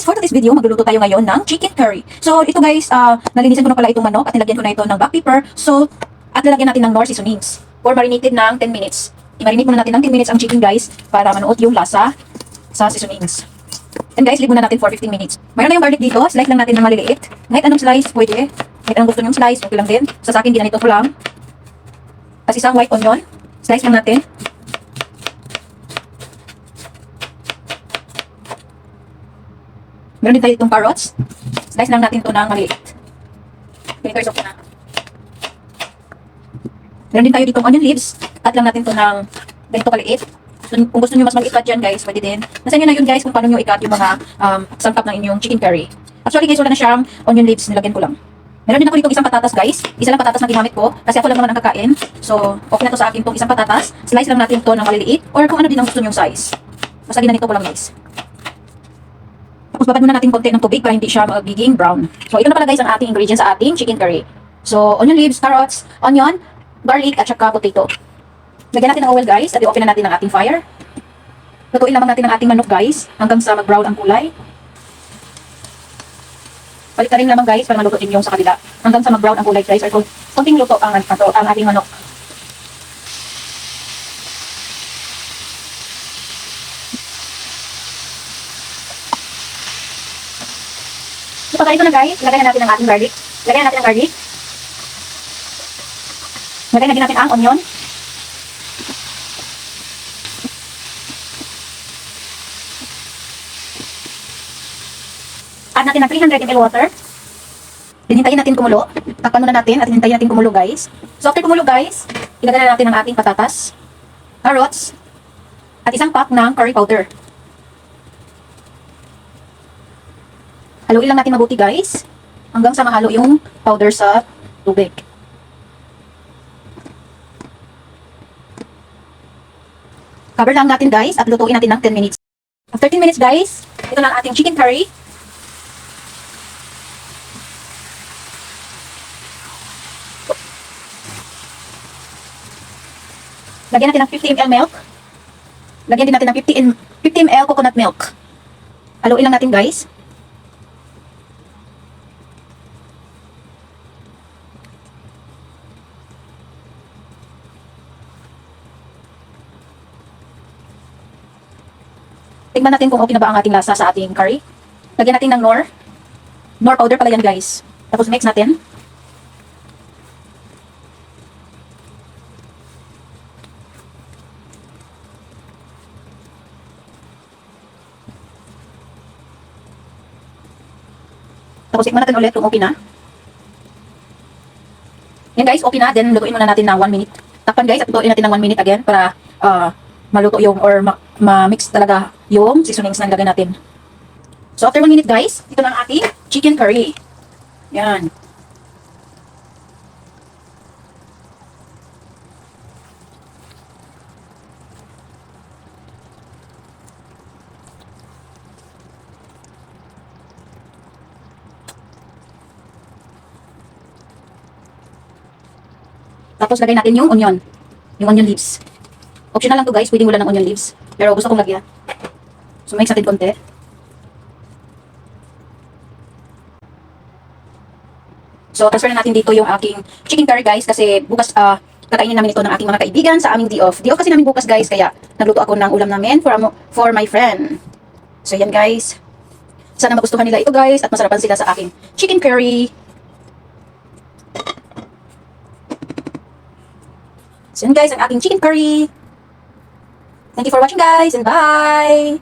guys, for today's video, magluluto tayo ngayon ng chicken curry. So, ito guys, ah nalinisan ko na pala itong manok at nilagyan ko na ito ng black pepper, salt, at lalagyan natin ng nor seasonings for marinated ng 10 minutes. I-marinate muna natin ng 10 minutes ang chicken guys para manuot yung lasa sa seasonings. And guys, leave muna natin for 15 minutes. Mayroon na yung garlic dito, slice lang natin ng maliliit. Kahit anong slice, pwede. Kahit anong gusto nyong slice, okay lang din. Sa akin, ginanito ko lang. At isang white onion, slice lang natin. Meron din tayo itong carrots. Slice lang natin ito ng maliit. Is okay na. Meron din tayo ditong onion leaves. Cut lang natin ito ng ganito kaliit. So, kung gusto niyo mas mag-ikat dyan guys, pwede din. Nasa inyo na yun guys kung paano nyo ikat yung mga um, sangkap ng inyong chicken curry. Actually guys, wala na siyang onion leaves. Nilagyan ko lang. Meron din ako dito isang patatas guys. Isa lang patatas na ginamit ko. Kasi ako lang naman ang kakain. So, okay na to sa akin tong isang patatas. Slice lang natin to ng maliliit. Or kung ano din ang gusto nyong size. Basta ginanito ko lang guys. Tapos babad muna natin konti ng tubig para hindi siya magiging brown. So, ito na pala guys ang ating ingredients sa ating chicken curry. So, onion leaves, carrots, onion, garlic, at saka potato. Lagyan natin ng oil guys at i-open na natin ang ating fire. Lutuin lamang natin ang ating manok guys hanggang sa mag-brown ang kulay. Balik na lamang guys para maluto din yung sa kabila. Hanggang sa mag-brown ang kulay guys or konting luto ang, ang, ang ating manok. So, pagka ito na guys, lagyan na natin ang ating garlic. Lagyan na natin ang garlic. Lagyan na din natin ang onion. Add natin ng 300 ml water. Hinintayin natin kumulo. Takpan muna natin at hinintayin natin kumulo guys. So after kumulo guys, ilagay na natin ang ating patatas, carrots, at isang pack ng curry powder. Haluin lang natin mabuti guys hanggang sa mahalo yung powder sa tubig. Cover lang natin guys at lutuin natin ng 10 minutes. After 10 minutes guys, ito na ang ating chicken curry. Lagyan natin ng 50 ml milk. Lagyan din natin ng 50, m- 50 ml coconut milk. Haluin lang natin guys. Tingnan natin kung okay na ba ang ating lasa sa ating curry. Lagyan natin ng nor. Nor powder pala yan guys. Tapos mix natin. Tapos tikman natin ulit kung okay na. Yan guys, okay na. Then lutuin muna natin ng 1 minute. Takpan guys at lutuin natin ng 1 minute again para uh, maluto yung or ma- ma-mix talaga yung seasonings na nilagay natin. So after 1 minute guys, ito na ang ating chicken curry. Yan. Tapos lagay natin yung onion. Yung onion leaves. Optional lang to guys, pwedeng wala ng onion leaves. Pero gusto kong lagyan. So mix natin konti. So transfer na natin dito yung aking chicken curry guys kasi bukas ah kakainin namin ito ng aking mga kaibigan sa aming day off. Day off kasi namin bukas guys kaya nagluto ako ng ulam namin for, for my friend. So yan guys. Sana magustuhan nila ito guys at masarapan sila sa aking chicken curry. So yun guys, ang aking chicken curry. Thank you for watching guys and bye!